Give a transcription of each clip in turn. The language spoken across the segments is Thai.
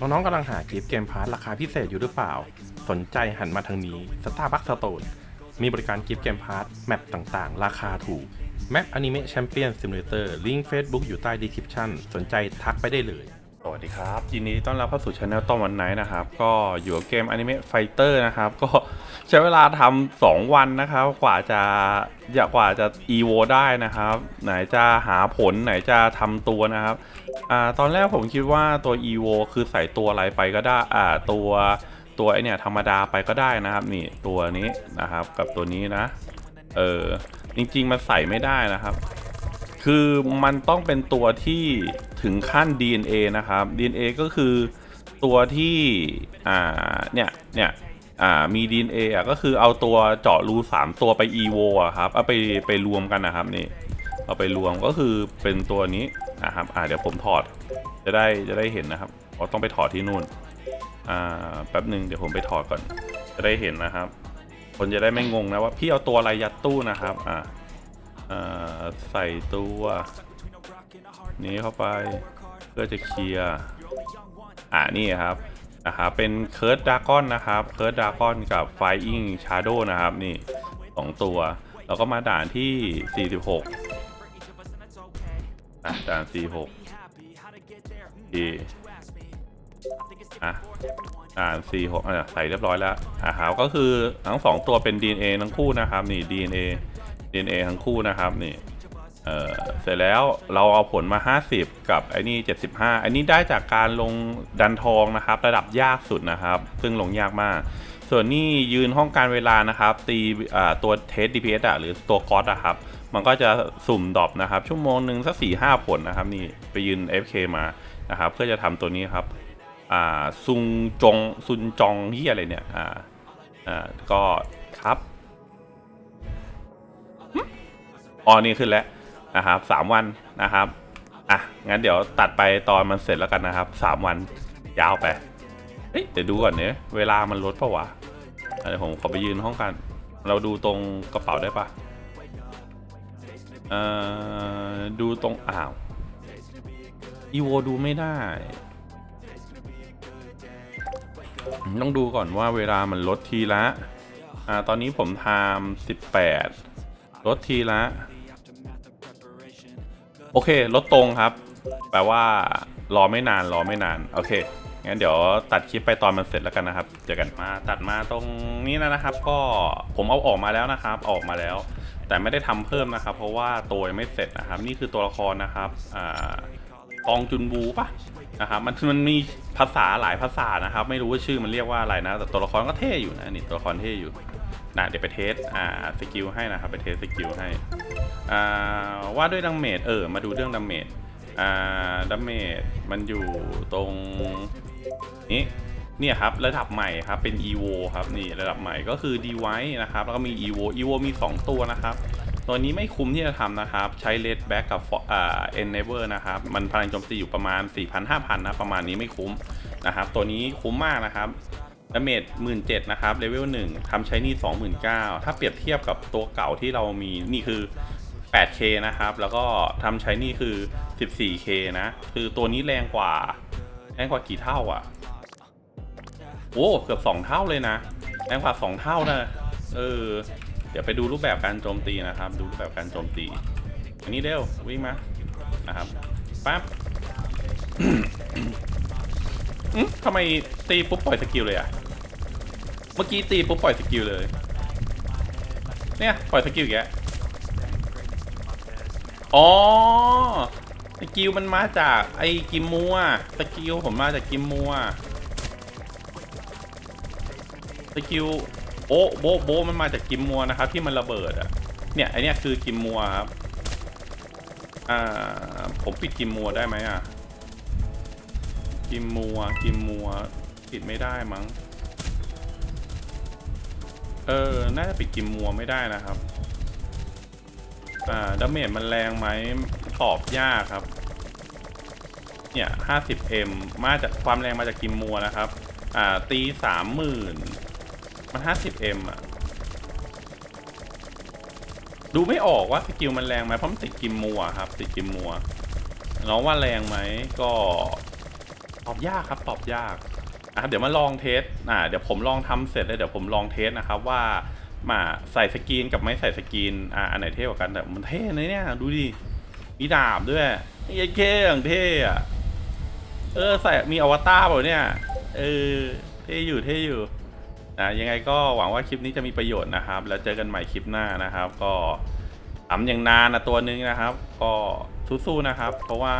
น้องๆกำลังหากิฟต์เกมพาร์ทราคาพิเศษอยู่หรือเปล่า สนใจหันมาทางนี้ Starbucks Store มีบริการกิฟต์เกมพาร์ทแมปต่างๆ ราคาถูกแมปอนิเมะแชมเปี้ยนซิมูเลเตอร์ลิงก์ Facebook อยู่ใต้ดีคริปชั่นสนใจทักไปได้เลย วัสดีครับ ยินดีต้อนรับเข้าสู่ช anel ต้อมวันไนนะครับ ก็อยู่กับเกมอนิเมะไฟเตอร์นะครับ ก็ใช้เวลาทำสองวันนะครับ กว่าจะอยากกว่าจะ EVO ได้นะครับ ไหนจะหาผลไหนจะทำตัวนะครับอ่าตอนแรกผมคิดว่าตัว EVO คือใส่ตัวอะไรไปก็ได้อ่าตัวตัวไอเนี่ยธรรมดาไปก็ได้นะครับ นี่ตัวนี้นะครับกับตัวนี้นะ เออจริงๆมันใส่ไม่ได้นะครับ คือมันต้องเป็นตัวที่ถึงขั้น DNA นะครับ DNA ก็คือตัวที่อ่าเนี่ยเนี่ยอ่ามี DNA อะก็คือเอาตัวเจาะรูสามตัวไป EVO อะครับเอาไปไปรวมกันนะครับนี่เอาไปรวมก็คือเป็นตัวนี้นะครับอ่าเดี๋ยวผมถอดจะได้จะได้เห็นนะครับเราต้องไปถอดที่นู่นอ่าแป๊บหนึ่งเดี๋ยวผมไปถอดก่อน จะได้เห็นนะครับ คนจะได้ไม่งงนะว่าพี่เอาตัวอะไรยัดตู้นะครับอ่า ใส่ตัวนี้เข้าไปเพื่อจะเคลียร์อ่านี่ครับนะครับเป็นเคิร์ดดากอนนะครับเคิร์ดดากอนกับไฟอิงชาโดนะครับนี่สองตัว แล้วก็มาด่านที่ 46อะด่าน 46ดีอะด่าน46อะใส่เรียบร้อยแล้วอะครับก็คือทั้งสองตัวเป็น DNA ทั้งคู่นะครับนี่ DNA DNA ทั้งคู่นะครับนี่เออเสร็จแล้วเราเอาผลมา 50 กับไอ้นี่ 75 อันนี้ได้จากการลงดันทองนะครับ ระดับยากสุดนะครับ ซึ่งลงยากมาก ส่วนนี้ยืนห้องการเวลานะครับ ตีตัวเทส DPS อะหรือตัวกอตอะครับ มันก็จะสุ่มดรอปนะครับ ชั่วโมงหนึ่งสักสี่ห้าผลนะครับ นี่ไปยืน FK มานะครับ เพื่อจะทำตัวนี้ครับอ่าซุงจงซุนจองที่อะไรเนี่ยอ่าอ่าก็ครับ อ๋อนี่ขึ้นแล้วนะครับสามวันนะครับอะงั้นเดี๋ยวตัดไปตอนมันเสร็จแล้วกันนะครับสามวันยาวไปเฮ้ยเดี๋ยวดูก่อนเนี่ยเวลามันลดปะวะอะเดี๋ยวผมขอไปยืนห้องกัน เราดูตรงกระเป๋าได้ปะเอ่อดูตรงอ้าวอีโวดูไม่ได้ ต้องดูก่อนว่าเวลามันลดทีละ อ่า ตอนนี้ผมทำสิบแปดลดทีละ โอเคลดตรงครับ แปลว่ารอไม่นานรอไม่นาน โอเค งั้นเดี๋ยวตัดคลิปไปตอนมันเสร็จแล้วกันนะครับ เจอกันมาตัดมาตรงนี้นะครับ ก็ผมเอาออกมาแล้วนะครับออกมาแล้ว แต่ไม่ได้ทำเพิ่มนะครับ เพราะว่าตัวยังไม่เสร็จนะครับ นี่คือตัวละครนะครับอ่ากองจุนบูปะนะครับมันมันมีภาษาหลายภาษานะครับ ไม่รู้ว่าชื่อมันเรียกว่าอะไรนะ แต่ตัวละครก็เท่อยู่นะนี่ตัวละครเท่อยู่นะเดี๋ยวไปเทสอ่าสกิลให้นะครับไปเทสสกิลให้ ว่าด้วยดัมเมจเออ มาดูเรื่องดัมเมจดัมเมจมันอยู่ตรงนี้เนี่ยครับระดับใหม่ครับเป็น EVO ครับนี่ระดับใหม่ก็คือ d w i นะครับแล้วก็มี EVO EVO มี 2 ตัวนะครับ ตัวนี้ไม่คุ้มที่จะทำนะครับ ใช้ Red Back กับอ่า Enable นะครับ มันพลังโจมตีอยู่ประมาณ 4,000-5,000 นะ ประมาณนี้ไม่คุ้มนะครับ ตัวนี้คุ้มมากนะครับดาเมจ17,000นะครับเลเวล1ทำใช้นี่29,000ถ้าเปรียบเทียบกับตัวเก่าที่เรามีนี่คือ 8K นะครับ แล้วก็ทำใช้นี่คือ 14K นะ คือตัวนี้แรงกว่า แรงกว่ากี่เท่าอะ โอ้ เกือบ 2 เท่าเลยนะ แรงกว่า 2 เท่านะ เออ เดี๋ยวไปดูรูปแบบการโจมตีนะครับ ดูรูปแบบการโจมตี อันนี้เร็ว วิ่งมา นะครับ ปั๊บอืมทำไมตีปุ๊บปล่อยสกิลเลยอะ เมื่อกี้ตีปุ๊บปล่อยสกิลเลย เนี่ย ปล่อยสกิลอีกแล้ว อ๋อสกิลมันมาจากไอ้กิมมัวสกิลผมมาจากกิมมัวสกิลโอ้โบโบมันมาจากกิมมัวนะครับ ที่มันระเบิดอะเนี่ยไอเนี้ยคือกิมมัวครับอ่าผมปิดกิมมัวได้ไหมอะกิมมัวกิมมัวปิดไม่ได้มั้งเออน่าจะปิดกิมมัวไม่ได้นะครับ อ่าดาเมจมันแรงไหมตอบยากครับ เนี่ย 50m มาจากความแรงมาจากกิมมัวนะครับ อ่า ตีสามหมื่นมัน 50m อะ ดูไม่ออกว่าสกิลมันแรงไหมเพราะมันติดกิมมัวครับ ติดกิมมัวน้องว่าแรงไหมก็ตอบยากครับตอบยากนะครับเดี๋ยวมาลองเทสอ่าเดี๋ยวผมลองทำเสร็จแล้วเดี๋ยวผมลองเทสนะครับว่า มาใส่สกรีนกับไม่ใส่สกรีนอ่าอันไหนเท่กว่ากันแต่มันเท่เลยเนี่ยดูดิมีดาบด้วยไอ้เท่อย่างเท่อะเออใส่มีอวตารเปล่าเนี่ยเออเท่อยู่เท่อยู่นะยังไงก็หวังว่าคลิปนี้จะมีประโยชน์นะครับ แล้วเจอกันใหม่คลิปหน้านะครับ ก็ทำอย่างนานนะตัวนึงนะครับ ก็สู้ๆนะครับ เพราะว่า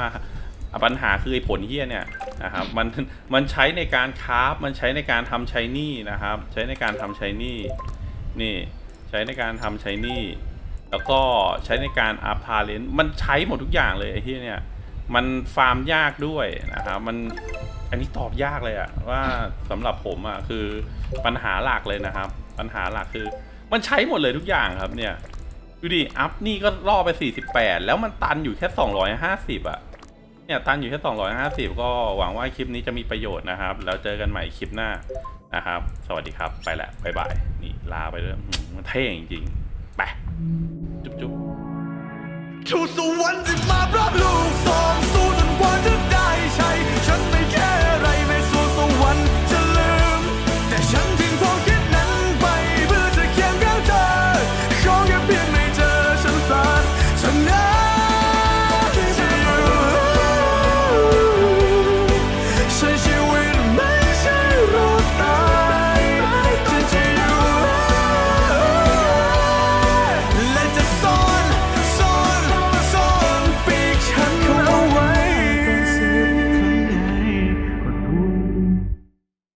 ปัญหาคือไอ้ผลเฮี้ยเนี่ยนะครับมันมันใช้ในการคราฟมันใช้ในการทำใช้นี่นะครับ ใช้ในการทำใช้นี่ นี่ใช้ในการทำใช้นี่ แล้วก็ใช้ในการอัพพาเลนมันใช้หมดทุกอย่างเลยไอ้เฮี้ยเนี่ยมันฟาร์มยากด้วยนะครับมันอันนี้ตอบยากเลยอะว่าสำหรับผมอะคือปัญหาหลักเลยนะครับ ปัญหาหลักคือ มันใช้หมดเลยทุกอย่างครับเนี่ยดูดิอัพนี่ก็ล่อไป 48 แล้วมันตันอยู่แค่ 250อะเนี่ยตันอยู่แค่ 250 ก็หวังว่าคลิปนี้จะมีประโยชน์นะครับ แล้วเจอกันใหม่คลิปหน้า นะครับ สวัสดีครับ ไปละบ๊ายบาย นี่ลาไปเลยอื้อหือมันเท่จริงๆ ไป จุ๊บจุ๊บชูสวรรค์ที่มารับลูก